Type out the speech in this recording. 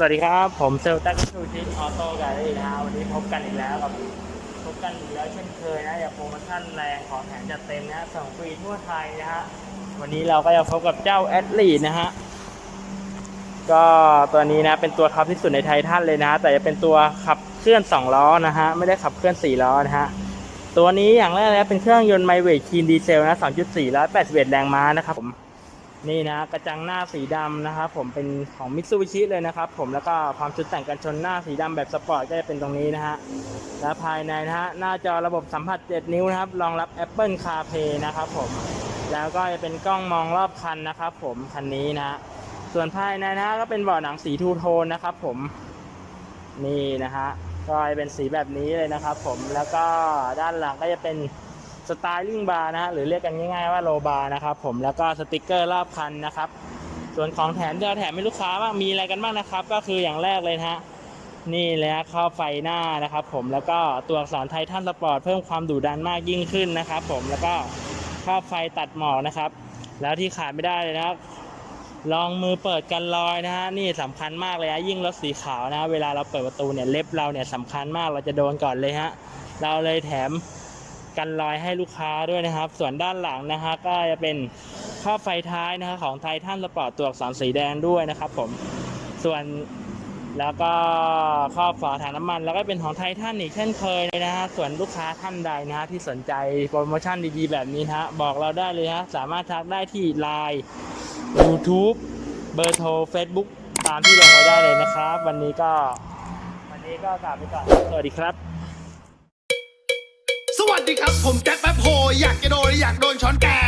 สวัสดีครับ ผมเซลตักชูชินออโต้กลเลอรี่นะวันนี้พบกันอีกแล้วกับพบกันอีกแล้วเช่นเคยนะอย่าโปรโมชั่นแรงของแถมจัดเต็มนะฮะส่งฟรีทั่วไทยนะฮะวันนี้เราก็จะพบกับเจ้าแอดลีนะฮะก็ตัวนี้นะเป็นตัวท็อปที่สุดในไทยท่านเลยนะ แต่จะเป็นตัวขับเคลื่อน 2 ล้อนะฮะไม่ได้ขับเคลื่อน 4 ล้อนะฮะตัวนี้อย่างแรกเลยเป็นเครื่องยนต์ไมเวทคีนดีเซลนะ2.4 181แรงม้านะครับผม นี่นะกระจังหน้าสีดำนะครับผมเป็นของมิตซูบิชิเลยนะครับผมแล้วก็ความชุดแต่งกันชนหน้าสีดำแบบสปอร์ตก็จะเป็นตรงนี้นะฮะและภายในนะฮะหน้าจอระบบสัมผัส 7 นิ้วนะครับรองรับ Apple CarPlay นะครับผมแล้วก็จะเป็นกล้องมองรอบคันนะครับผมคันนี้นะฮะส่วนภายในนะฮะก็เป็นเบาะหนังสีทูโทนนะครับผมนี่นะฮะก็จะเป็นสีแบบนี้เลยนะครับผมแล้วก็ด้านหลังก็จะเป็น สไตลิ่งบาร์นะฮะหรือเรียกกันง่ายๆว่าโลบาร์นะครับผมแล้วก็สติกเกอร์รอบคันนะครับ ส่วนของแถมที่เราแถมให้ลูกค้าบ้างมีอะไรกันบ้างนะครับ ก็คืออย่างแรกเลยนะฮะนี่เลยฮะข้อไฟหน้านะครับ ผมแล้วก็ตัวอักษรไททันสปอร์ตเพิ่มความดุดันมากยิ่งขึ้นนะครับ ผมแล้วก็ข้อไฟตัดหมอกนะครับ แล้วที่ขาดไม่ได้เลยนะครับรองมือเปิดกันรอยนะฮะนี่สำคัญมากเลยฮะยิ่งรถสีขาวนะ เวลาเราเปิดประตูเนี่ยเล็บเราเนี่ยสำคัญมากเราจะโดนก่อนเลยฮะเราเลยแถม กันรอยให้ลูกค้าด้วยนะครับ ส่วนด้านหลังนะฮะก็จะเป็นข้อไฟท้ายนะฮะของไททันสปอร์ตตัวอักษรสีแดงด้วยนะครับผมส่วนแล้วก็ข้อบฝาถังน้ำมัน แล้วก็เป็นของไททันอีกเช่นเคยเลยนะฮะส่วนลูกค้าท่านใดนะฮะที่สนใจโปรโมชั่นดีๆ แบบนี้นะฮะบอกเราได้เลยฮะสามารถทักได้ที่ Line YouTube เบอร์โทร Facebook ตามที่ลงไว้ได้เลยนะครับ วันนี้ก็ วันนี้ก็กลับไปก่อน สวัสดีครับ ดีครับ ผมแจ็คแป๊บโฮอยากจะโดนอยากโดนช้อนแกง